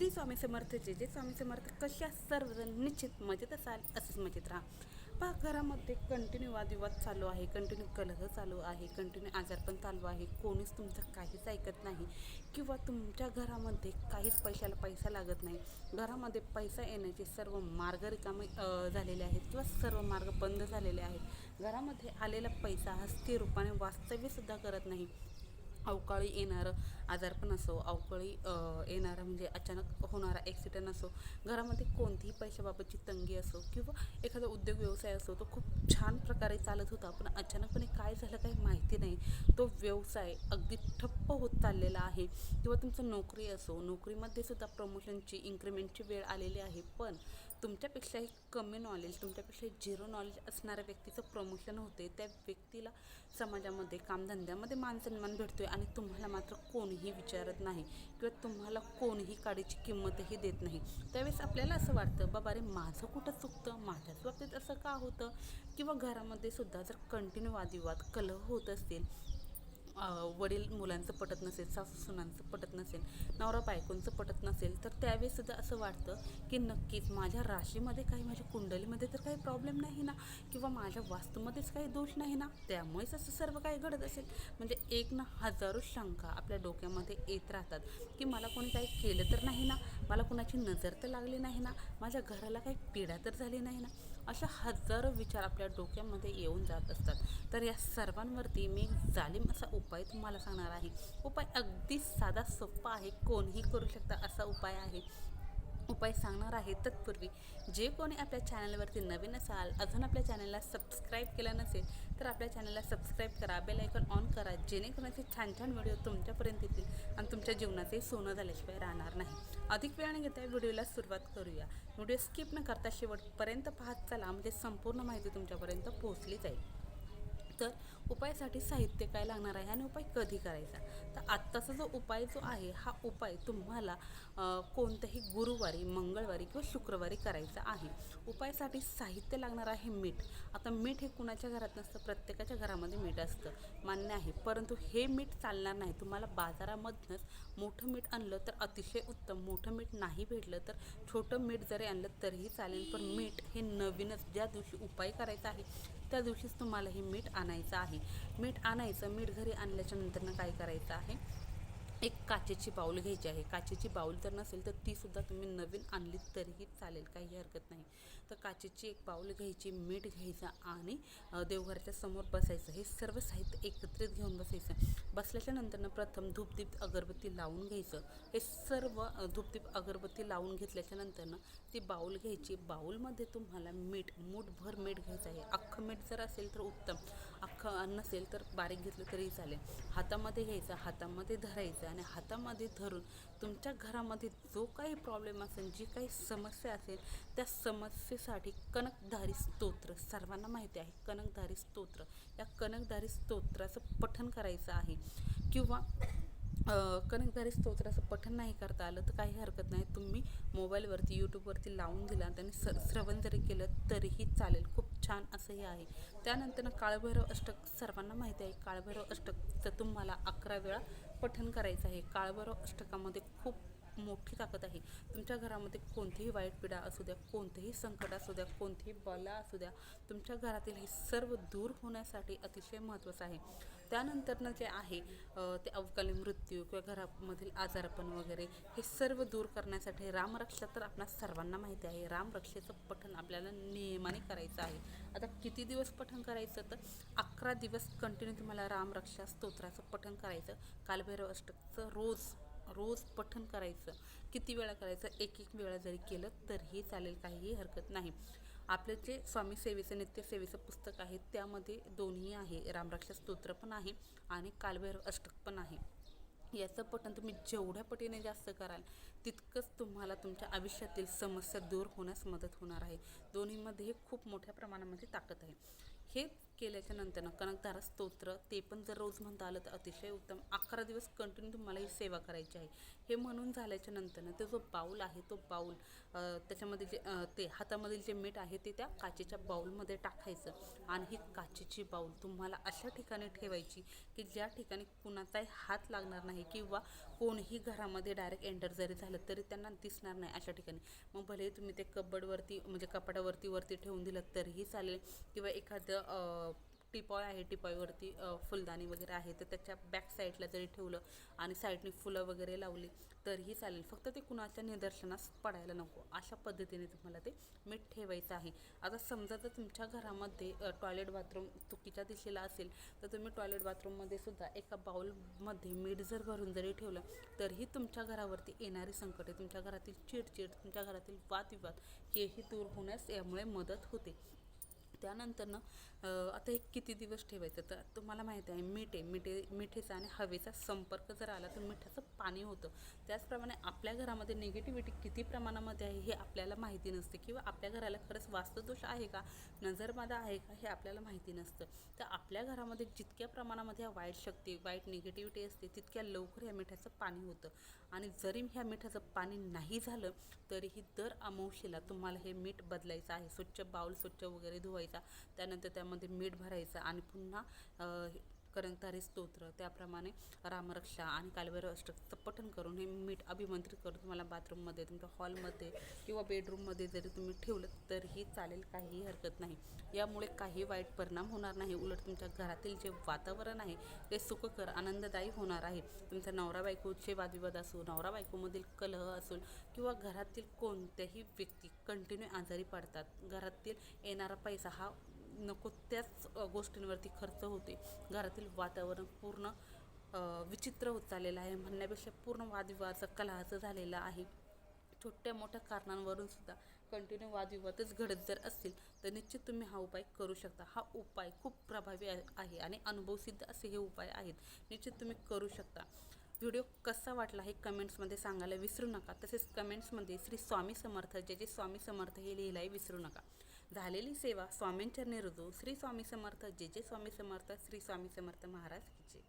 श्री स्वामी समर्थ जे जे स्वामी समर्थ. कशा सर्वजण निश्चित मजेत असाल असंच मजेत राहा. पहा घरामध्ये कंटिन्यू वादविवाद चालू आहे कंटिन्यू कलह चालू आहे कंटिन्यू आजारपण चालू आहे. कोणीच तुमचं काहीच ऐकत नाही किंवा तुमच्या घरामध्ये काहीच पैशाला पैसा लागत नाही. घरामध्ये पैसा येण्याचे सर्व मार्ग रिकामे झालेले आहेत किंवा सर्व मार्ग बंद झालेले आहेत. घरामध्ये आलेला पैसा हा स्थिर रूपाने वास्तव्यसुद्धा करत नाही. अवकाळी येणारं आजारपण असो अवकाळी येणारा येणारं म्हणजे अचानक होणारा ॲक्सिडेंट असो घरामध्ये कोणतीही पैशाबाबतची तंगी असो किंवा एखादा उद्योग व्यवसाय असो तो खूप छान प्रकारे चालत होता पण अचानकपणे काय झालं काही माहिती नाही. तो व्यवसाय अगदी ठप्प होत चाललेला आहे. किंवा तुमचं नोकरी असो नोकरीमध्ये सुद्धा प्रमोशनची इन्क्रिमेंटची वेळ आलेली आहे पण तुमच्यापेक्षाही कमी नॉलेज तुमच्यापेक्षा झिरो नॉलेज असणाऱ्या व्यक्तीचं प्रमोशन होते त्या व्यक्तीला समाजामध्ये कामधंद्यामध्ये मानसन्मान भेटतो आहे आणि तुम्हाला मात्र कोणीही विचारत नाही किंवा तुम्हाला कोणीही काडीची किंमतही देत नाही. त्यावेळेस आपल्याला असं वाटतं बाबा रे माझं कुठं चुकतं? माझ्याच बाबतीत असं का होतं? किंवा घरामध्ये सुद्धा जर कंटिन्यू वादविवाद कलह होत असतील वडील मुलांचं पटत नसेल सासू सुनांचं पटत नसेल नवरा बायकोंचं पटत नसेल तर त्यावेळेस सुद्धा असं वाटतं की नक्कीच माझ्या राशीमध्ये काही माझ्या कुंडलीमध्ये तर काही प्रॉब्लेम नाही ना? किंवा माझ्या वास्तूमध्येच काही दोष नाही ना? त्यामुळेच असं सर्व काही घडत असेल. म्हणजे एक ना हजारो शंका आपल्या डोक्यामध्ये येत राहतात की मला कोणी काही केलं तर नाही ना? मला कुणाची नजर तर लागली नाही ना माझ्या घराला काही पीडा तर झाली नाही ना. अशा हजारो विचार आपल्या डोक्यामध्ये येऊन जात असतात. तर या सर्वांवरती मी जालिम असा उपाय तुम्हाला सांगणार आहे. उपाय अगदी साधा सोपा आहे. कोणीही करू शकता असा उपाय आहे. उपाय सांगणार आहे तत्पूर्वी जे कोणी आपल्या चॅनलवरती नवीन असाल अजून आपल्या चॅनलला सबस्क्राईब केलं नसेल तर आपल्या चॅनलला सबस्क्राईब करा बेल आयकॉन ऑन करा जेणेकरून असे छान छान व्हिडिओ तुमच्यापर्यंत येतील आणि तुमच्या जीवनाचे सोनं झाल्याशिवाय राहणार नाही. अधिक वेळाने घेता व्हिडिओला सुरुवात करूया. व्हिडिओ स्किप न करता शेवटपर्यंत पाहत चला. म्हणजे संपूर्ण माहिती तुमच्यापर्यंत पोहोचली जाईल. तर उपायासाठी साहित्य काय लागणार आहे? आणि उपाय कधी करायचा? तर आत्ताचा जो उपाय जो आहे हा उपाय तुम्हाला कोणत्याही गुरुवारी मंगळवारी किंवा शुक्रवारी करायचा आहे. उपायासाठी साहित्य लागणार आहे मीठ. आता मीठ हे कुणाच्या घरात नसतं? प्रत्येकाच्या घरामध्ये मीठ असतं. मान्य आहे. परंतु हे मीठ चालणार नाही. तुम्हाला बाजारामधनंच मोठं मीठ आणलं तर अतिशय उत्तम. मोठं मीठ नाही भेटलं तर छोटं मीठ जरी आणलं तरीही चालेल. पण मीठ हे नवीनच ज्या दिवशी उपाय करायचा आहे त्या दिवशीच तुम्हाला हे मीठ आणायचं आहे. मीठ आणायचं मीठ घरी आणल्याच्या नंतरनं काय करायचं आहे? एक काचेची बाऊल घ्यायची आहे. काचेची बाऊल जर नसेल तर तीसुद्धा तुम्ही नवीन आणली तरीही चालेल काही हरकत नाही. तर काचेची एक बाऊल घ्यायची मीठ घ्यायचं आणि देवघराच्या समोर बसायचं. हे सर्व साहित्य एकत्रित घेऊन बसायचं. बसल्याच्या नंतरनं प्रथम धूपदीप अगरबत्ती लावून घ्यायचं. हे सर्व धूपदीप अगरबत्ती लावून घेतल्याच्या नंतरनं ती बाऊल घ्यायची. बाऊलमध्ये तुम्हाला मीठ मूठभर मीठ घ्यायचं आहे. अख्खं मीठ जर असेल तर उत्तम. अख्खं नसेल तर बारीक घेतलं तरी चालेल. हातामध्ये घ्यायचं हातामध्ये धरायचं आणि हातामध्ये धरून तुमच्या घरामध्ये जो काही प्रॉब्लेम असेल जी काही समस्या असेल त्या समस्येसाठी कनकधारी स्तोत्र. सर्वांना माहिती आहे कनकधारी स्तोत्र. या कनकधारी स्तोत्राचं पठन करायचं आहे. किंवा कणकधारी कनकधारी स्तोत्राचं पठण नाही करता आलं तर काही हरकत नाही. तुम्ही मोबाईलवरती यूट्यूबवरती लावून दिला त्यांनी स श्रवण जरी केलं तरीही चालेल. खूप छान असं हे आहे. त्यानंतर काळभैरव अष्टक सर्वांना माहिती आहे. काळभैरव अष्टकचं तुम्हाला अकरा वेळा पठण करायचं आहे. काळभैरव अष्टकामध्ये खूप मोठी ताकद आहे. तुमच्या घरामध्ये कोणतीही वाईट पिढा असू द्या कोणतेही संकट असू द्या कोणतीही बला असू द्या तुमच्या घरातील हे सर्व दूर होण्यासाठी अतिशय महत्त्वाचं आहे. त्यानंतरनं जे आहे ते अवकाळी मृत्यू किंवा घरामधील आजारपण वगैरे हे सर्व दूर करण्यासाठी रामरक्षा तर आपणा सर्वांना माहिती आहे. रामरक्षेचं पठण आपल्याला नियमाने करायचं आहे. आता किती दिवस पठण करायचं तर? अकरा दिवस कंटिन्यू तुम्हाला रामरक्षा स्तोत्राचं पठण करायचं. कालभैरव अष्टकचं रोज रोज पठण करायचं. किती वेळा करायचं? एक एक वेळा जरी केलं तरीही चालेल काहीही हरकत नाही. आपलं जे स्वामी सेवेचं नित्यसेवेचं पुस्तक आहे त्यामध्ये दोन्ही आहे. रामराक्ष स्तोत्र पण आहे आणि कालभैरव अष्टक पण आहे. याचं पठण तुम्ही जेवढ्या पटीने जास्त कराल तितकंच तुम्हाला तुमच्या आयुष्यातील समस्या दूर होण्यास मदत होणार आहे. दोन्हीमध्ये खूप मोठ्या प्रमाणामध्ये ताकद आहे. हे केल्याच्या नंतरनं कनकधारा स्तोत्र ते पण जर रोज म्हणता आलं तर अतिशय उत्तम. अकरा दिवस कंटिन्यू तुम्हाला ही सेवा करायची आहे. हे म्हणून झाल्याच्या नंतरनं तो जो बाऊल आहे तो बाऊल त्याच्यामध्ये जे ते हातामधील जे मीठ आहे ते त्या काचेच्या बाऊलमध्ये टाकायचं. आणि ही काचेची बाऊल तुम्हाला अशा ठिकाणी ठेवायची की ज्या ठिकाणी कुणाचाही हात लागणार नाही किंवा कोणीही घरामध्ये डायरेक्ट एंटर जरी झालं तरी त्यांना दिसणार नाही अशा ठिकाणी. मग भले तुम्ही ते कबडवरती म्हणजे कपाटावरती वरती ठेवून दिलं तरीही चालेल. किंवा एखादं टिपॉय आहे टिपॉयवरती फुलदाणी वगैरे आहे तर त्याच्या बॅक साईडला जरी ठेवलं आणि साईडने फुलं वगैरे लावली तरीही चालेल. फक्त ते कुणाच्या निदर्शनास पडायला नको. अशा पद्धतीने तुम्हाला ते मीठ ठेवायचं आहे. आता समजा जर तुमच्या घरामध्ये टॉयलेट बाथरूम चुकीच्या दिशेला असेल तर तुम्ही टॉयलेट बाथरूममध्ये सुद्धा एका बाउलमध्ये मीठ जर भरून जरी ठेवलं तरीही तुमच्या घरावरती येणारी संकटे तुमच्या घरातील चिडचिड तुमच्या घरातील वादविवाद हेही दूर होण्यास यामुळे मदत होते. त्यानंतरनं आता हे किती दिवस ठेवायचं? तर तुम्हाला माहिती आहे मिठे मिठे मिठेचा आणि हवेचा संपर्क जर आला तर मिठाचं पाणी होतं. त्याचप्रमाणे आपल्या घरामध्ये निगेटिव्हिटी किती प्रमाणामध्ये आहे हे आपल्याला माहिती नसते किंवा आपल्या घराला खरंच वास्तुदोष आहे का नजरबाधा आहे का हे आपल्याला माहिती नसतं. तर आपल्या घरामध्ये जितक्या प्रमाणामध्ये ह्या वाईट शक्ती वाईट निगेटिव्हिटी असते तितक्या लवकर ह्या मिठाचं पाणी होतं. आणि जरी ह्या मिठाचं पाणी नाही झालं तरीही दर अमावशेला तुम्हाला हे मीठ बदलायचं आहे. स्वच्छ बाउल स्वच्छ वगैरे धुवायचं त्यानंतर त्यामध्ये मीठ भरायचं आणि पुन्हा करंगतारी स्तोत्र त्याप्रमाणे रामरक्षा आणि कालभैरव अष्टकचं पठण करून हे मीठ अभिमंत्रित करून तुम्हाला बाथरूममध्ये तुमच्या हॉलमध्ये किंवा बेडरूममध्ये जरी तुम्ही ठेवलं तरीही चालेल काहीही हरकत नाही. यामुळे काही वाईट परिणाम होणार नाही. उलट तुमच्या घरातील जे वातावरण आहे ते सुखकर आनंददायी होणार आहे. तुमचा नवरा बायकोचे वादविवाद असो नवरा बायकोमधील कलह असो किंवा घरातील कोणत्याही व्यक्ती कंटिन्यू आजारी पडतात. घरातील येणारा पैसा हा नको त्याच गोष्टींवरती खर्च होते घरातील वातावरण पूर्ण विचित्र होत चाललेलं आहे. म्हणण्यापेक्षा पूर्ण वादविवादाचं कलहाचं झालेलं आहे. छोट्या मोठ्या कारणांवरून सुद्धा कंटिन्यू वादविवादच घडत जर असतील तर निश्चित तुम्ही हा उपाय करू शकता. हा उपाय खूप प्रभावी आहे आणि अनुभवसिद्ध असे हे उपाय आहेत. निश्चित तुम्ही करू शकता. व्हिडिओ कसा वाटला हे कमेंट्समध्ये सांगायला विसरू नका. तसेच कमेंट्समध्ये श्री स्वामी समर्थ जे जे स्वामी समर्थ हे लिहिलाही विसरू नका. झालेली सेवा स्वामींच्या रुजू श्री स्वामी समर्थ जे जे स्वामी समर्थ श्री स्वामी समर्थ महाराज की